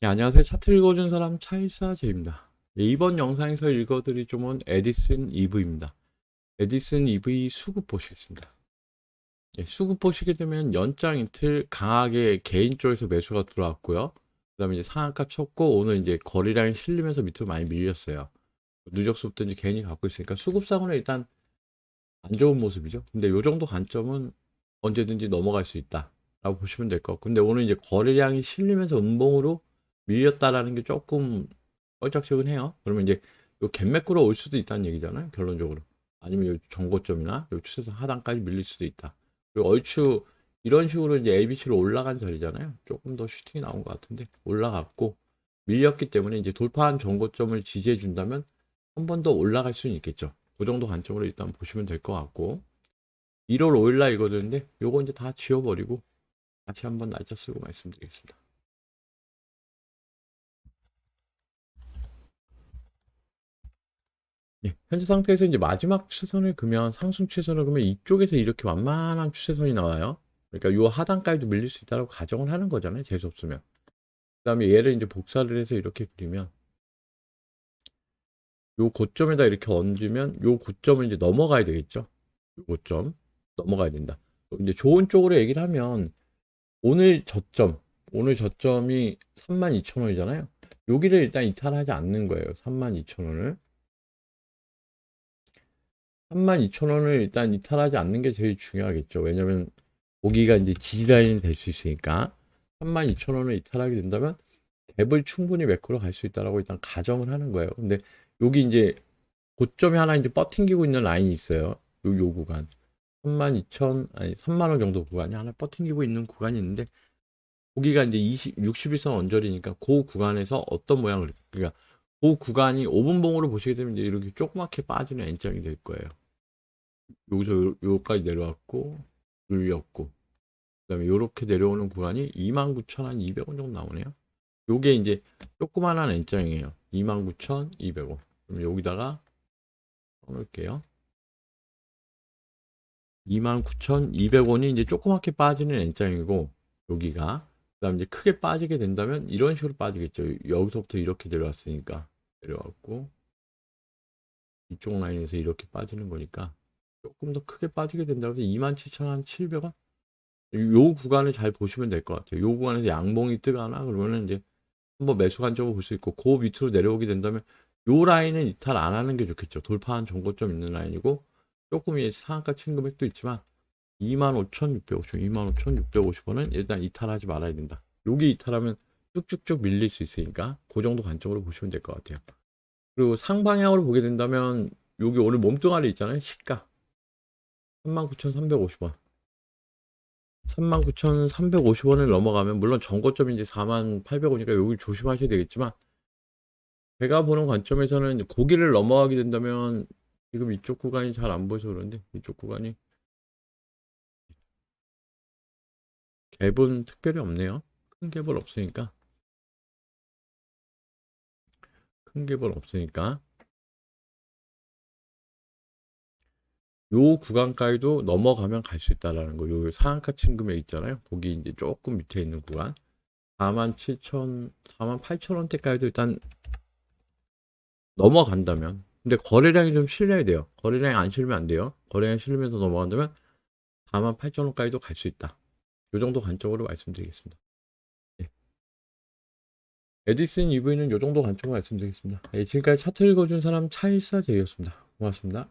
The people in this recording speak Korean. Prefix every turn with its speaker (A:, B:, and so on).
A: 네, 안녕하세요. 차트 읽어준 사람 차일사제입니다. 네, 이번 영상에서 읽어드릴 종은 에디슨 EV입니다. 에디슨 EV 수급 보시겠습니다. 네, 수급 보시게 되면 연장 이틀 강하게 개인 쪽에서 매수가 들어왔고요. 그 다음에 이제 상한가 쳤고 오늘 이제 거래량이 실리면서 밑으로 많이 밀렸어요. 누적수부터 이제 개인이 갖고 있으니까 수급상으로는 일단 안 좋은 모습이죠. 근데 요 정도 관점은 언제든지 넘어갈 수 있다. 라고 보시면 될 것 같고. 근데 오늘 이제 거래량이 실리면서 음봉으로 밀렸다라는 게 조금 껄쩍지근해요. 그러면 이제 요 갭매꾸로 올 수도 있다는 얘기잖아요. 결론적으로. 아니면 요 정고점이나 요 추세선 하단까지 밀릴 수도 있다. 그리고 얼추 이런 식으로 이제 ABC로 올라간 자리잖아요. 조금 더 슈팅이 나온 것 같은데 올라갔고 밀렸기 때문에 이제 돌파한 정고점을 지지해 준다면 한 번 더 올라갈 수는 있겠죠. 그 정도 관점으로 일단 보시면 될 것 같고 1월 5일 날 이거였는데 요거 이제 다 지워버리고 다시 한번 날짜 쓰고 말씀드리겠습니다. 예, 현재 상태에서 이제 마지막 추세선을 그면 상승 추세선을 그면 이쪽에서 이렇게 완만한 추세선이 나와요. 그러니까 요 하단까지도 밀릴 수 있다고 가정을 하는 거잖아요. 재수 없으면. 그다음에 얘를 이제 복사를 해서 이렇게 그리면 요 고점에다 이렇게 얹으면 요 고점을 이제 넘어가야 되겠죠. 요 고점 넘어가야 된다. 이제 좋은 쪽으로 얘기를 하면 오늘 저점, 오늘 저점이 32,000원이잖아요. 여기를 일단 이탈하지 않는 거예요. 32,000원을. 32,000원을 일단 이탈하지 않는 게 제일 중요하겠죠. 왜냐면 거기가 이제 지지라인이 될 수 있으니까 32,000원을 이탈하게 된다면 갭을 충분히 매크로 갈수 있다라고 일단 가정을 하는 거예요. 근데 여기 이제 고점이 하나 이제 버팅기고 있는 라인이 있어요. 요, 요 구간. 32,000 아니 3만 원 정도 구간이 하나 버팅기고 있는 구간이 있는데 거기가 이제 20 61선 언저리니까 그 구간에서 어떤 모양을 그러니까 그 구간이 5분봉으로 보시게 되면 이제 이렇게 조그맣게 빠지는 N장이 될 거예요. 여기서 요- 요까지 내려왔고 눌렸고 그 다음에 요렇게 내려오는 구간이 29,200원 정도 나오네요. 요게 이제 조그만한 N장이에요. 29,200원. 그럼 여기다가 넣을게요. 29,200원이 이제 조그맣게 빠지는 N장이고 여기가 그 다음 이제 크게 빠지게 된다면 이런 식으로 빠지겠죠. 여기서부터 이렇게 내려왔으니까 내려왔고 이쪽 라인에서 이렇게 빠지는 거니까 조금 더 크게 빠지게 된다고 해서 27,700원 요 구간을 잘 보시면 될 것 같아요. 요 구간에서 양봉이 뜨거나 그러면은 이제 한번 매수 관점을 볼 수 있고 그 밑으로 내려오게 된다면 요 라인은 이탈 안 하는 게 좋겠죠. 돌파한 정고점 있는 라인이고 조금 이 상한가 친 금액도 있지만 25,650원, 25,650원은 일단 이탈하지 말아야 된다. 여기 이탈하면 쭉쭉쭉 밀릴 수 있으니까 그 정도 관점으로 보시면 될 것 같아요. 그리고 상방향으로 보게 된다면 여기 오늘 몸뚱아리 있잖아요. 시가 39,350원. 39,350원을 넘어가면 물론 이제 4,800원이니까 여기 조심하셔야 되겠지만 제가 보는 관점에서는 고기를 넘어가게 된다면 지금 이쪽 구간이 잘 안 보여서 그런데 이쪽 구간이 갭은 특별히 없네요. 큰 갭은 없으니까. 큰 갭은 없으니까. 요 구간까지도 넘어가면 갈 수 있다라는 거. 요 상한가 친 금액 있잖아요. 거기 이제 조금 밑에 있는 구간. 47,000, 48,000원대까지도 일단 넘어간다면. 근데 거래량이 좀 실려야 돼요. 거래량이 안 실리면 안 돼요. 거래량이 실리면서 넘어간다면 48,000원까지도 갈 수 있다. 요 정도 관점으로 말씀드리겠습니다. 예. 에디슨 EV는 요 정도 관점으로 말씀드리겠습니다. 예, 지금까지 차트 읽어준 사람 차일사 제이였습니다. 고맙습니다.